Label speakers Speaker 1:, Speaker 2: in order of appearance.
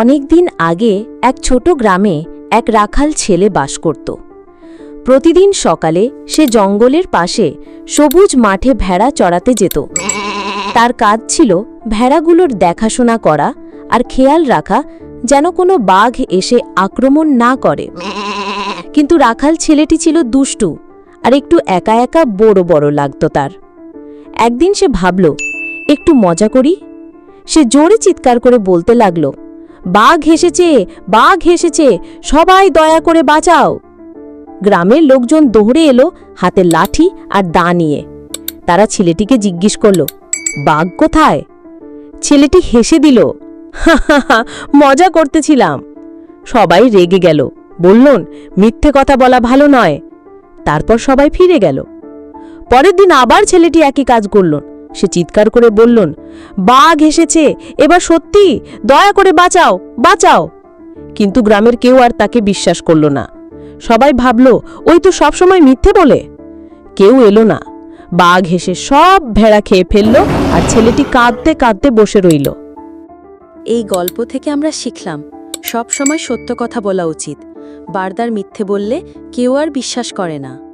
Speaker 1: অনেক দিন আগে এক ছোট গ্রামে এক রাখাল ছেলে বাস করত। প্রতিদিন সকালে সে জঙ্গলের পাশে সবুজ মাঠে ভেড়া চড়াতে যেত। তার কাজ ছিল ভেড়াগুলোর দেখাশোনা করা আর খেয়াল রাখা যেন কোনো বাঘ এসে আক্রমণ না করে। কিন্তু রাখাল ছেলেটি ছিল দুষ্টু আর একটু একা একা বড় বড় লাগত তার। একদিন সে ভাবল, একটু মজা করি? সে জোরে চিৎকার করে বলতে লাগল বাঘ হেসেছে বাঘ হেসেছে সবাই দয়া করে বাঁচাও। গ্রামের লোকজন দৌড়ে এলো হাতে লাঠি আর দা নিয়ে। তারা ছেলেটিকে জিজ্ঞেস করল বাঘ কোথায়? ছেলেটি হেসে দিল "হা হা হা, মজা করতেছিলাম। সবাই রেগে গেল বললন মিথ্যে কথা বলা ভালো নয়। তারপর সবাই ফিরে গেল। পরের দিন আবার ছেলেটি একই কাজ করল সে চিৎকার করে বললন, বাঘ এসেছে, এবার সত্যি, দয়া করে বাঁচাও বাঁচাও। কিন্তু গ্রামের কেউ আর তাকে বিশ্বাস করল না। সবাই ভাবল, ওই তো সবসময় মিথ্যে বলে। কেউ এলো না। বাঘ হেসে সব ভেড়া খেয়ে ফেলল আর ছেলেটি কাঁদতে কাঁদতে বসে রইল।
Speaker 2: এই গল্প থেকে আমরা শিখলাম সব সময় সত্য কথা বলা উচিত। বারদার মিথ্যে বললে কেউ আর বিশ্বাস করে না।